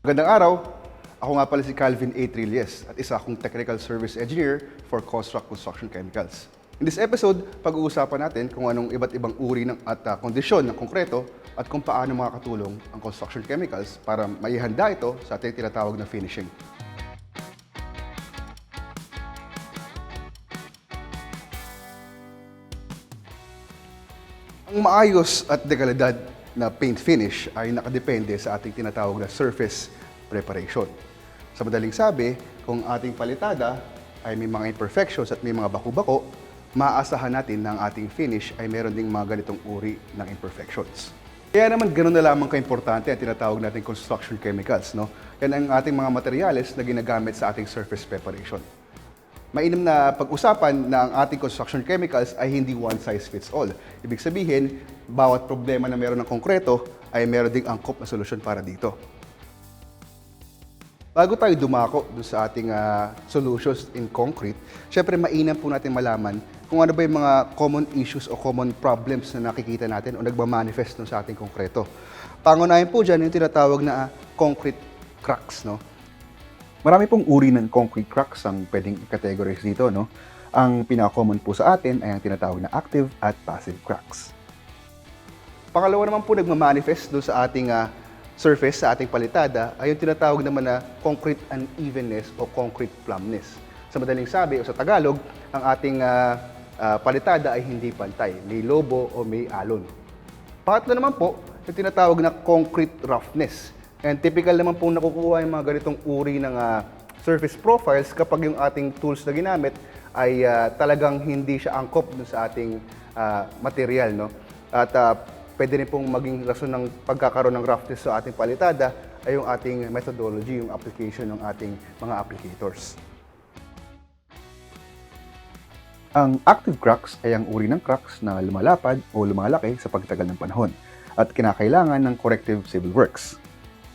Magandang araw! Ako nga pala si Calvin A. Trilles at isa akong Technical Service Engineer for Construct Construction Chemicals. In this episode, pag-uusapan natin kung anong iba't ibang uri ng, at ah, kondisyon ng konkreto at kung paano makakatulong ang construction chemicals para maihanda ito sa ating tinatawag na finishing. Ang maayos at dekalidad na paint finish ay nakadepende sa ating tinatawag na surface preparation. Sa madaling sabi, kung ating palitada ay may mga imperfections at may mga baku-bako, maaasahan natin na ang ating finish ay meron ding mga ganitong uri ng imperfections. Kaya naman ganoon na lamang kaimportante ang tinatawag nating construction chemicals. No? Yan ang ating mga materyales na ginagamit sa ating surface preparation. Mainam na pag-usapan na ang ating construction chemicals ay hindi one size fits all. Ibig sabihin, bawat problema na meron ng konkreto ay meron ding angkop na solusyon para dito. Bago tayo dumako dun sa ating ah, solutions in concrete, syempre mainam po natin malaman kung ano ba yung mga common issues o common problems na nakikita natin o nagmamanifest dun sa ating konkreto. Pangunahin po dyan yung tinatawag na ah, concrete cracks. No? Marami pong uri ng concrete cracks ang pwedeng i-categorize dito. No? Ang pinaka-common po sa atin ay ang tinatawag na active at passive cracks. Pangalawa naman po nagmamanifest doon sa ating ah, surface, sa ating palitada, ay yung tinatawag naman na concrete unevenness o concrete plumpness. Sa madaling sabi o sa Tagalog, ang ating ah, ah, palitada ay hindi pantay, may lobo o may alon. Pangatlo naman po, yung tinatawag na concrete roughness. And typical naman po nakukuha yung mga ganitong uri ng ah, surface profiles kapag yung ating tools na ginamit ay ah, talagang hindi siya angkop dun sa ating ah, material. No? At ah, pwede rin pong maging rason ng pagkakaroon ng roughness sa ating palitada ay yung ating methodology, yung application ng ating mga applicators. Ang active cracks ay ang uri ng cracks na lumalapad o lumalaki sa pagtagal ng panahon at kinakailangan ng corrective civil works.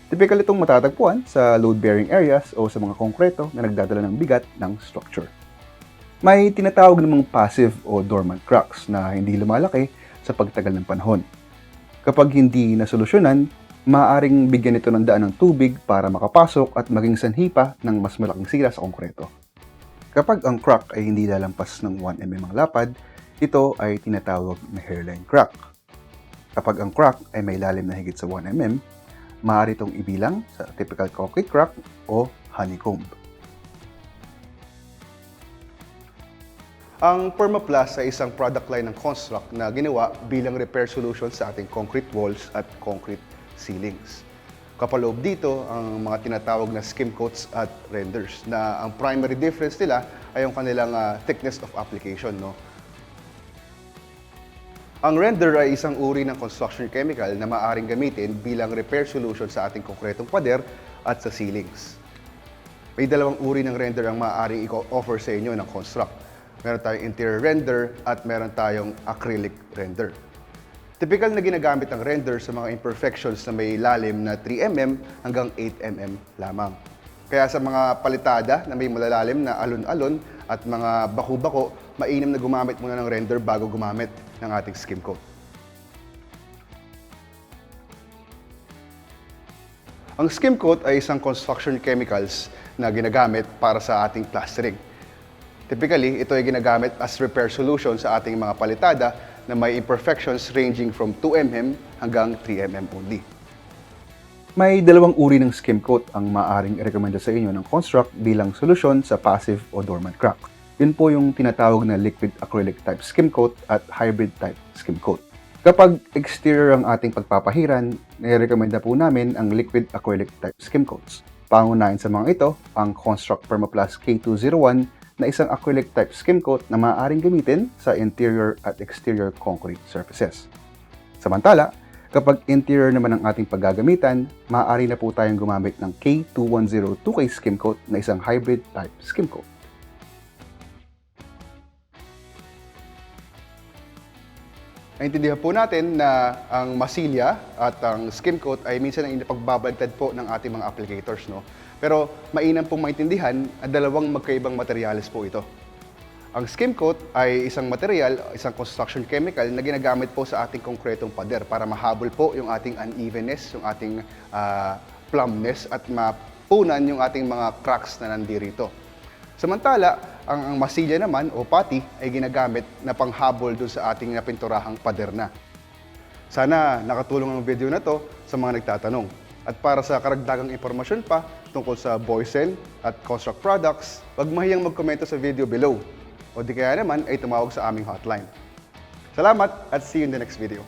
Typical itong matatagpuan sa load-bearing areas o sa mga konkreto na nagdadala ng bigat ng structure. May tinatawag namang passive o dormant cracks na hindi lumalaki sa pagtagal ng panahon. Kapag hindi nasolusyonan, maaaring bigyan ito ng daan ng tubig para makapasok at maging sanhi pa ng mas malaking sira sa konkreto. Kapag ang crack ay hindi lalampas ng 1 mm ang lapad, ito ay tinatawag na hairline crack. Kapag ang crack ay may lalim na higit sa 1 mm, maaari itong ibilang sa typical concrete crack o honeycomb. Ang Permaplast ay isang product line ng Construct na ginawa bilang repair solution sa ating concrete walls at concrete ceilings. Kapaloob dito ang mga tinatawag na skim coats at renders na ang primary difference nila ay yung kanilang ah, thickness of application. No? Ang render ay isang uri ng construction chemical na maaaring gamitin bilang repair solution sa ating konkretong pader at sa ceilings. May dalawang uri ng render ang maaaring i-offer sa inyo ng Construct. Meron tayong interior render at meron tayong acrylic render. Typical na ginagamit ang render sa mga imperfections na may lalim na 3mm hanggang 8mm lamang. Kaya sa mga palitada na may malalalim na alon-alon at mga baku-bako, mainam na gumamit muna ng render bago gumamit ng ating skim coat. Ang skim coat ay isang construction chemicals na ginagamit para sa ating plastering. Typically, ito ay ginagamit as repair solution sa ating mga palitada na may imperfections ranging from 2mm hanggang 3mm only. May dalawang uri ng skim coat ang maaaring rekomenda sa inyo ng Construct bilang solusyon sa passive o dormant crack. Yun po yung tinatawag na liquid acrylic type skim coat at hybrid type skim coat. Kapag exterior ang ating pagpapahiran, nirekomenda po namin ang liquid acrylic type skim coats. Pangunahin sa mga ito, ang Construct Permaplast K201 na isang acrylic type skim coat na maaaring gamitin sa interior at exterior concrete surfaces. Samantala, kapag interior naman ang ating paggagamitan, maaari na po tayong gumamit ng K210 2K skim coat na isang hybrid type skim coat. Naintindihan po natin na ang masilya at ang skim coat ay minsan ang inapagbabagtad po ng ating mga applicators. No? Pero mainam pong maintindihan ang dalawang magkaibang materyales po ito. Ang skim coat ay isang material, isang construction chemical na ginagamit po sa ating konkretong pader para mahabol po yung ating unevenness, yung ating ah, plumpness at mapunan yung ating mga cracks na nandirito. Samantala, ang, ang masilya naman o pati ay ginagamit na panghabol dun sa ating napinturahang pader na. Sana nakatulong ang video na to sa mga nagtatanong. At para sa karagdagang impormasyon pa tungkol sa Boysen at Construct Products, huwag mahiyang magkomento sa video below. O di kaya naman ay tumawag sa aming hotline. Salamat at see you in the next video.